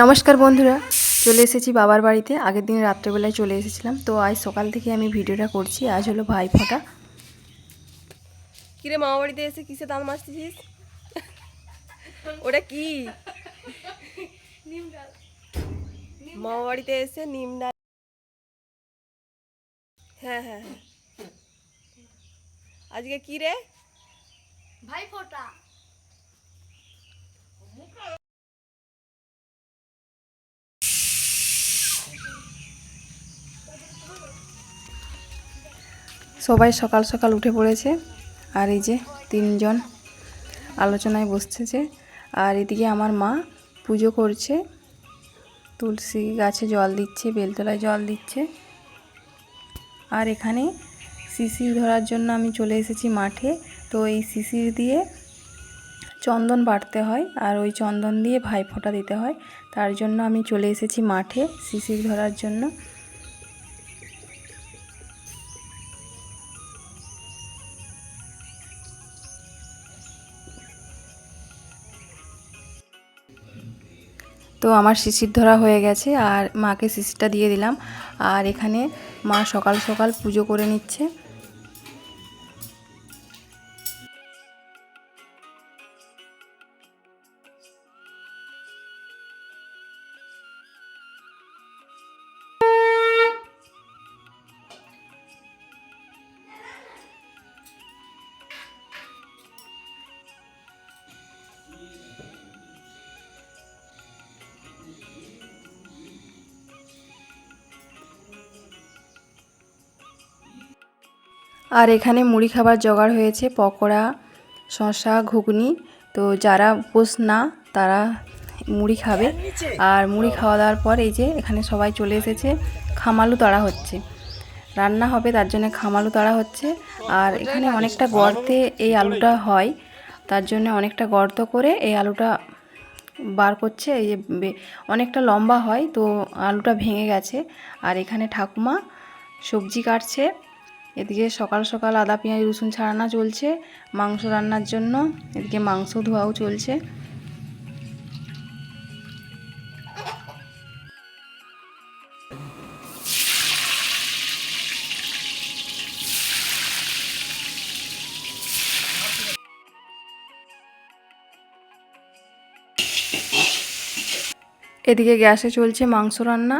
নমস্কার বন্ধুরা চলে এসেছি বাবার বাড়িতে। আগের দিন রাত্রেবেলায় চলে এসেছিলাম তো আজ সকাল থেকে আমি ভিডিওটা করছি। আজ হলো ভাই ফোঁটা। কিরে মামা বাড়িতে এসে কিসে দাঁত মারতেছিস ওটা কি? মামা বাড়িতে এসে নিম ডাল। হ্যাঁ হ্যাঁ হ্যাঁ। আজকে কি রে? ভাই ফোটা। সবাই সকাল সকাল উঠে পড়েছে। আর এই যে তিনজন আলোচনায় বসতেছে। আর এদিকে আমার মা পুজো করছে। তুলসী গাছে জল দিচ্ছে, বেলতলায় জল দিচ্ছে। আর এখানে শিশির ধরার জন্য আমি চলে এসেছি মাঠে। তো এই শিশির দিয়ে চন্দন বাটতে হয় আর ওই চন্দন দিয়ে ভাইফোঁটা দিতে হয়। তার জন্য আমি চলে এসেছি মাঠে শিশির ধরার জন্য। তো আমার শিশির ধরা হয়ে গেছে আর মাকে শিশিরটা দিয়ে দিলাম। আর এখানে মা সকাল সকাল পুজো করে নিচ্ছে। আর এখানে মুড়ি খাবার জোগাড় হয়েছে, পকোড়া, শসা, ঘুগনি। তো যারা উপোস না, তারা মুড়ি খাবে। আর মুড়ি খাওয়া দাওয়ার পর এই যে এখানে সবাই চলে এসেছে, খামালু তাড়া হচ্ছে। রান্না হবে, তার জন্য খামালু তাড়া হচ্ছে। আর এখানে অনেকটা গর্তে এই আলুটা হয়, তার জন্য অনেকটা গর্ত করে এই আলুটা বার করছে। এই যে অনেকটা লম্বা হয়, তো আলুটা ভেঙে গেছে। আর এখানে ঠাকুমা সবজি কাটছে। এদিকে সকাল সকাল আদা, পেঁয়াজ, রসুন ছাড়ানো চলছে। মাংস রান্নার জন্য এদিকে মাংস ধোয়াও চলছে। এদিকে গ্যাসে চলছে মাংস রান্না,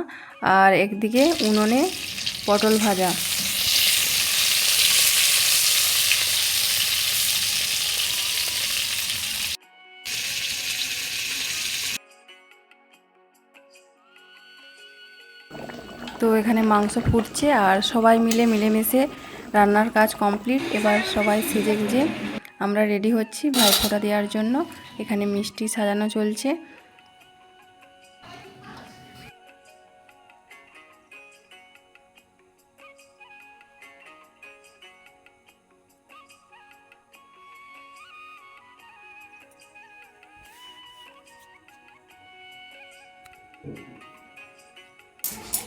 আর একদিকে উনুনে পটল ভাজা। তো এখানে মাংস ফুটছে আর সবাই মিলে মিলেমিশে রান্নার কাজ কমপ্লিট। এবার সবাই সেজে গুজে আমরা রেডি হচ্ছি ভাই ভাইফোঁটা দেওয়ার জন্য। এখানে মিষ্টি সাজানো চলছে।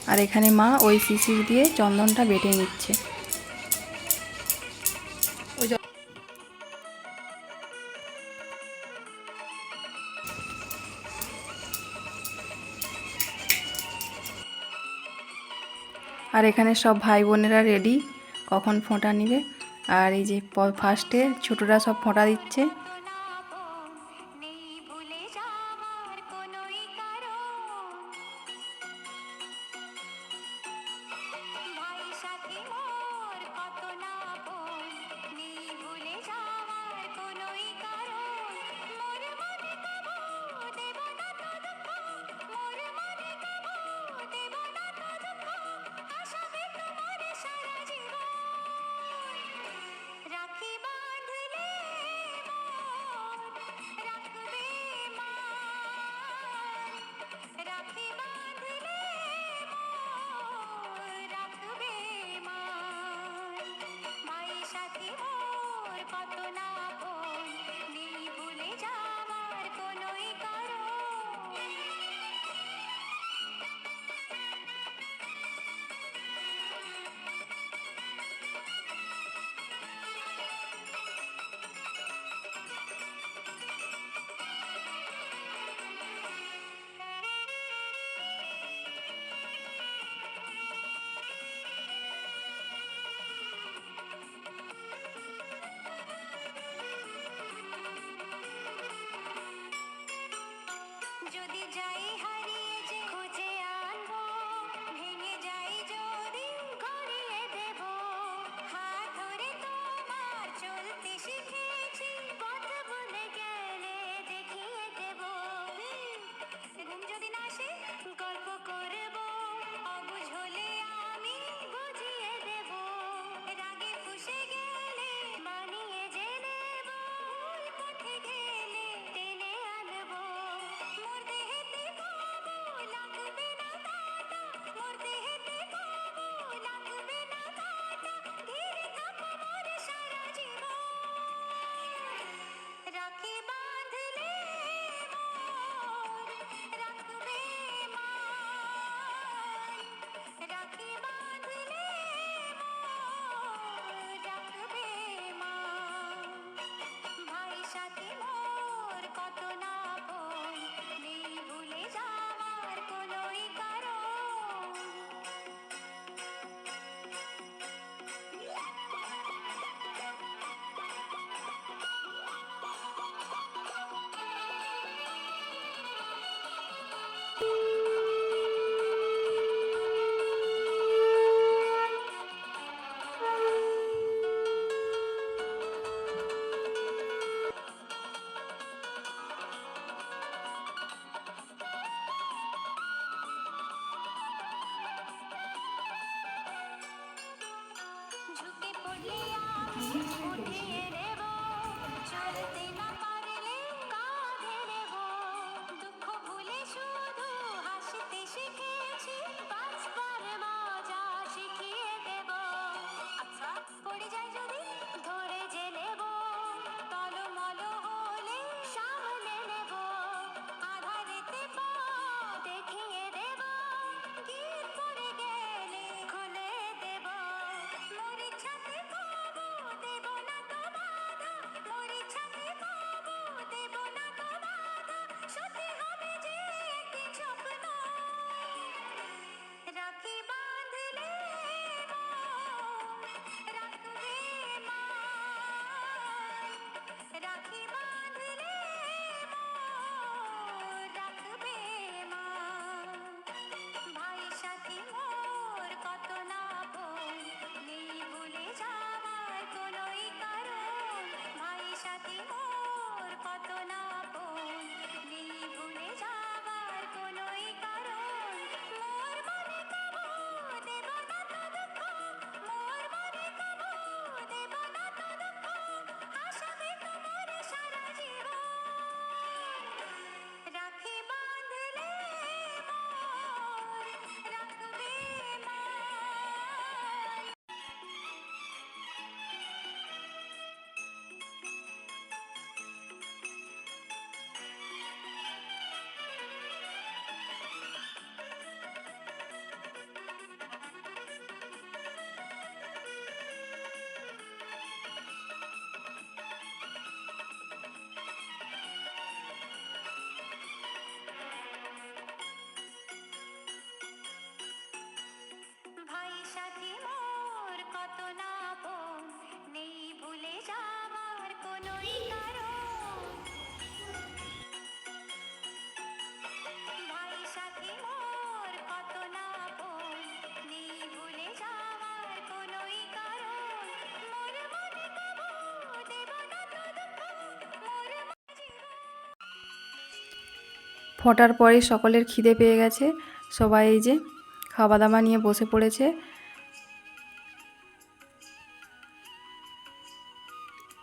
আর এখানে মা ওই শিশির দিয়ে চন্দনটা বেটে নিচ্ছে। আর এখানে সব ভাই বোনেরা রেডি কখন ফোঁটা নিবে। আর এই যে ফার্স্টে ছোটরা সব ফোঁটা দিচ্ছে। ফোটার পরে সকলের খিদে পেয়ে গেছে। সবাই এই যে খাওয়া দাওয়া নিয়ে বসে পড়েছে।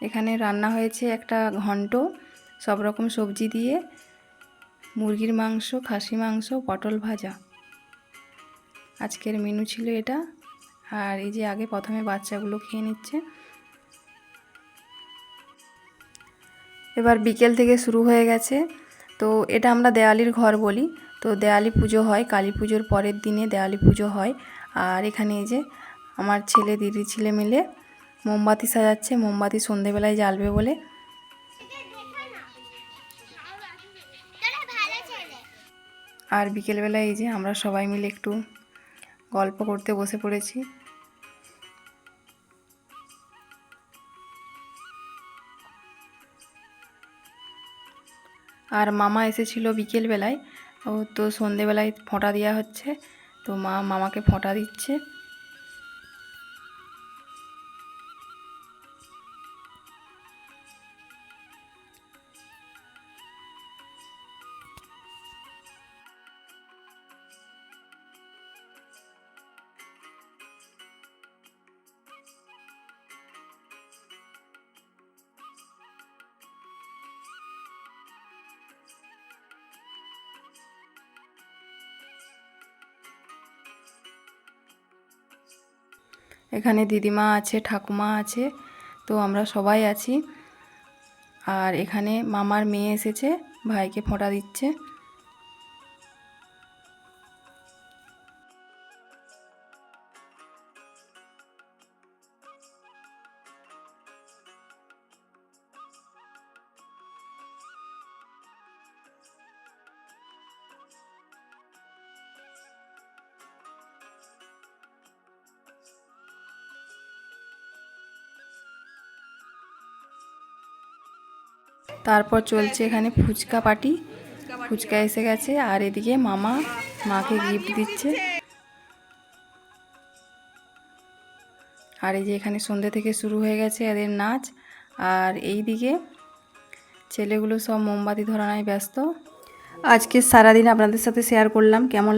এখানে রান্না হয়েছে একটা ঘন্ট, সব রকম সবজি দিয়ে, মুরগির মাংস, খাসি মাংস, পটল ভাজা। আজকের মেনু ছিল এটা। আর এই যে আগে প্রথমে বাচ্চাগুলো খেয়ে নিচ্ছে। এবার বিকেল থেকে শুরু হয়ে গেছে। তো এটা আমরা দেওয়ালির ঘর বলি। তো দেওয়ালি পুজো হয়, কালী পুজোর পরের দিনে দেওয়ালি পুজো হয়। আর এখানে এই যে আমার ছেলে, দিদি, ছেলে মিলে মোমবাতি সাজাচ্ছে, মোমবাতি সন্ধেবেলায় জ্বালবে বলে। আর বিকেলবেলায় এই যে আমরা সবাই মিলে একটু গল্প করতে বসে পড়েছি। আর মামা এসেছিল বিকেলবেলায়, ও তো সন্ধেবেলায় ফোঁটা দেওয়া হচ্ছে, তো মা, মামাকে ফোঁটা দিচ্ছে। এখানে দিদিমা আছে, ঠাকুমা আছে, তো আমরা সবাই আছি। আর এখানে মামার মেয়ে এসেছে, ভাইকে ফোঁটা দিচ্ছে। তারপর চলছে এখানে ফুচকা পার্টি। ফুচকা এসে গেছে আর এদিকে মামা মাকে গিফট দিচ্ছে। আর এই যে এখানে সন্ধ্যে থেকে শুরু হয়ে গেছে এদের নাচ। আর এই দিকে ছেলেগুলো সব মোমবাতি ধরানোয় ব্যস্ত। আজকে সারাদিন আপনাদের সাথে শেয়ার করলাম, কেমন